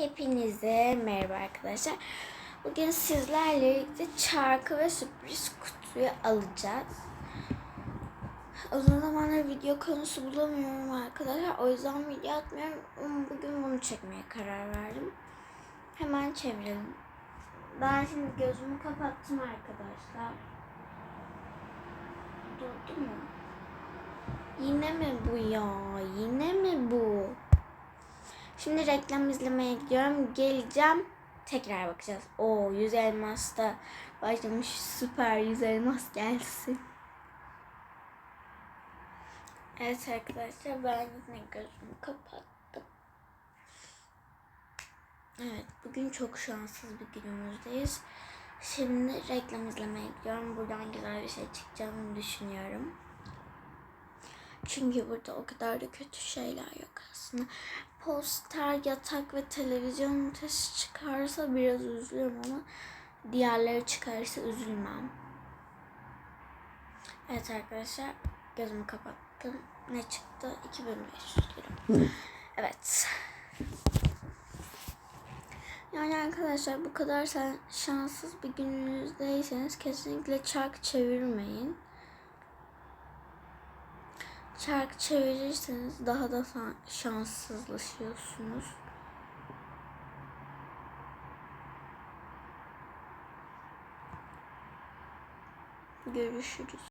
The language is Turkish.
Hepinize merhaba arkadaşlar. Bugün sizlerle birlikte çarkı ve sürpriz kutuyu alacağız. Uzun zamandır video konusu bulamıyorum arkadaşlar. O yüzden video atmıyorum. Ama Bugün bunu çekmeye karar verdim. Hemen çevirelim. Ben şimdi gözümü kapattım arkadaşlar. Durdu mu? Yine mi bu ya? Yine mi? Şimdi reklam izlemeye gidiyorum. Geleceğim. Tekrar bakacağız. O 100 elmas da başlamış. Süper 100 elmas gelsin. Evet arkadaşlar ben yine gözümü kapattım. Evet bugün çok şanssız bir günümüzdeyiz. Şimdi reklam izlemeye gidiyorum. Buradan güzel bir şey çıkacağını düşünüyorum. Çünkü burada o kadar da kötü şeyler yok aslında. Poster, yatak ve televizyon ünitesi çıkarsa biraz üzülürüm ama diğerleri çıkarsa üzülmem. Evet arkadaşlar gözümü kapattım. Ne çıktı? 2500 lira. Evet. Yani arkadaşlar bu kadar sen şanssız bir gününüzdeyseniz kesinlikle çark çevirmeyin. Çark çevirirseniz daha da şanssızlaşıyorsunuz. Görüşürüz.